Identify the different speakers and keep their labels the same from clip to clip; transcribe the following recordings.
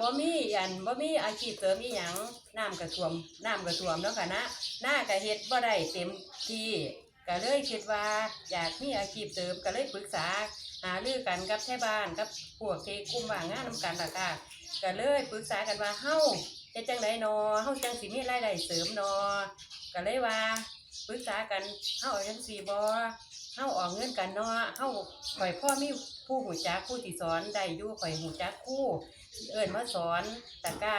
Speaker 1: บ่มีอันบ่มีอาชีพเสริมอีหยังน้ำกระท่วมน้ำกระท่วมเนาะค่ะนะหน้าก็เฮ็ดบ่ได้เต็มที่ก็เลยคิดว่าอยากมีอาชีพเสริมก็เลยปรึกษาหารือกันกับแท่บ้านกับพวกที่กลุ่มว่างงานนำกันล่ะค่ะก็เลยปรึกษากันว่าเฮ้าเฮ็ดจังไดนอเฮ้าจังสิมีรายได้เสริมนอก็เลยว่าปรึกษากันเฮาเอาจังซี่บ่ เฮาออกเงินกันเนาะเฮาข่อยพ่อมีผู้หูจักผู้ที่สอนได้อยู่ข่อยหูจักคู่ เอิญมาสอนตะกร้า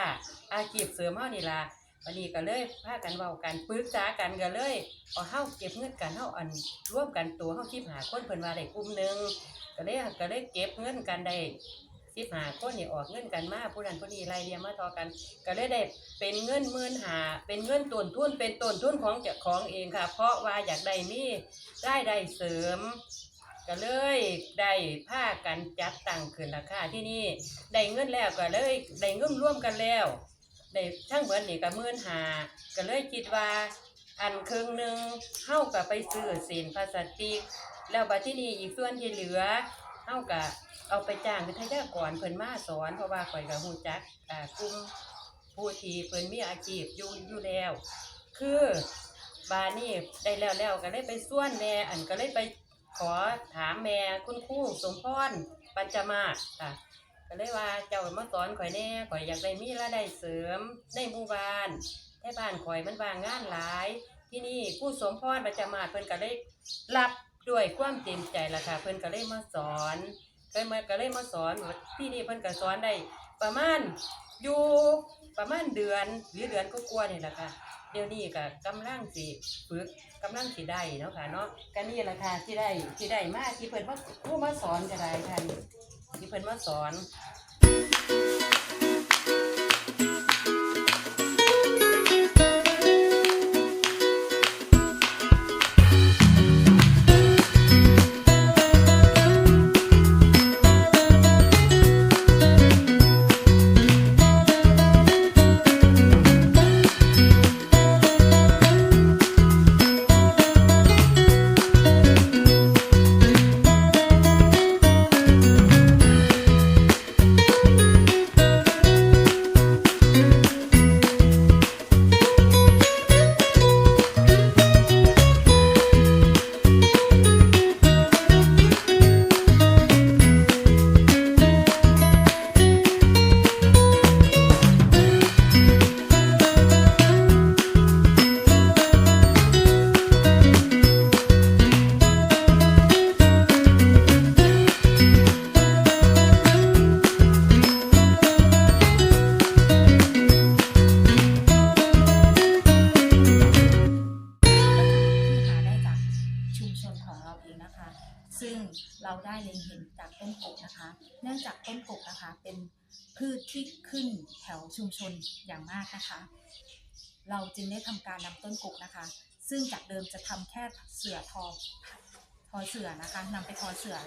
Speaker 1: อาชีพเสริมเฮานี่ล่ะวันนี้ก็เลยพากันเว้ากันปรึกษากันก็เลยเอาเฮาเก็บเงินกันเฮาอันร่วมกันตัวเฮาคิดหาคนเพิ่นว่าได้กลุ่มหนึงก็เลยก็เลยเก็บเงินกันได้ สิบหาคนนี่ออกเงินกันมาผู้นั้นผู้นี้ไล่เรียงมาทอกัน ก็เลยได้เป็นเงินหมื่นหาเป็นเงินต้นทุนเป็นต้นทุนของเจ้าของเองค่ะ เพราะว่าอยากได้มีรายได้เสริมก็เลยได้พากันจัดตั้งขึ้นราคาที่นี่ได้เงินแล้วก็เลยได้เงินร่วมกันแล้วได้ทั้งเบิดนี่ก็หมื่นหาก็เลยคิดว่าอันครึ่งหนึ่งเฮาก็ไปซื้อเศษพลาสติก แล้วบัดที่นี่อีกส่วนที่เหลือเฮาก็ เอาไปจ้างวิทยากรเพิ่นมาสอนเพราะว่าข่อยก็ฮู้จักอ่ากลุ่มผู้ที่เพิ่นมีอาชีพอยู่อยู่แล้ว คือบานี่ได้แล้วแล้วก็เลยไปส่วนแม่อันก็เลยไปขอถามแม่คุณครูสมพรปัญจมาศค่ะก็เลยว่าเจ้ามาสอนข่อยแน่ข่อยอยากได้มีรายได้เสริมในหมู่บ้านแท่บ้านข่อยมันว่างงานหลาย ที่นี่ครูสมพรปัญจมาศเพิ่นก็เลยรับด้วยความเต็มใจล่ะค่ะเพิ่นก็เลยมาสอน เพิ่มาก็เลยมาสอนที่นี่เพิ่นก็สอนได้ประมาณอยู่ประมาณเดือนหรือเดือนก็กลัวาๆนี่แหละค่ะเดี๋ยวนี้ก็กำลังสิฝึกกำลังสิได้เนาะค่ะเนาะก็นี่แหละค่ะที่ได้ที่ได้มากที่เพิ่นมาผู้มาสอนก็ได้ค่ะนี่ที่เพิ่นมาสอน
Speaker 2: ซึ่งเราได้เล็งเห็นจากต้นกกนะคะ เนื่องจากต้นกกนะคะเป็นพืชที่ขึ้นแถวชุมชนอย่างมากนะคะ เราจึงได้ทำการนำต้นกกนะคะ ซึ่งจากเดิมจะทำแค่เสือทอทอเสือนะคะนำไปทอเสือ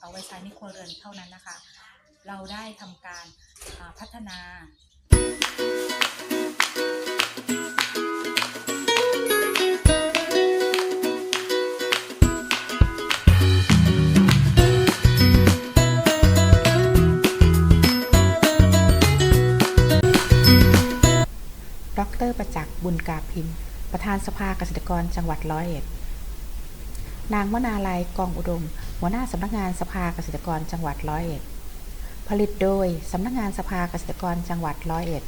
Speaker 2: เอาไว้ใช้ในครัวเรือนเท่านั้นนะคะ เราได้ทำการพัฒนา
Speaker 3: รประจักษ์บุญกาพิมประธานสภาเกษตรกรจังหวัดร้อยเอ็ด นางวนาลัยกองอุดม หัวหน้าสำนักงานสภาเกษตรกรจังหวัดร้อยเอ็ด ผลิตโดยสำนักงานสภาเกษตรกรจังหวัดร้อยเอ็ด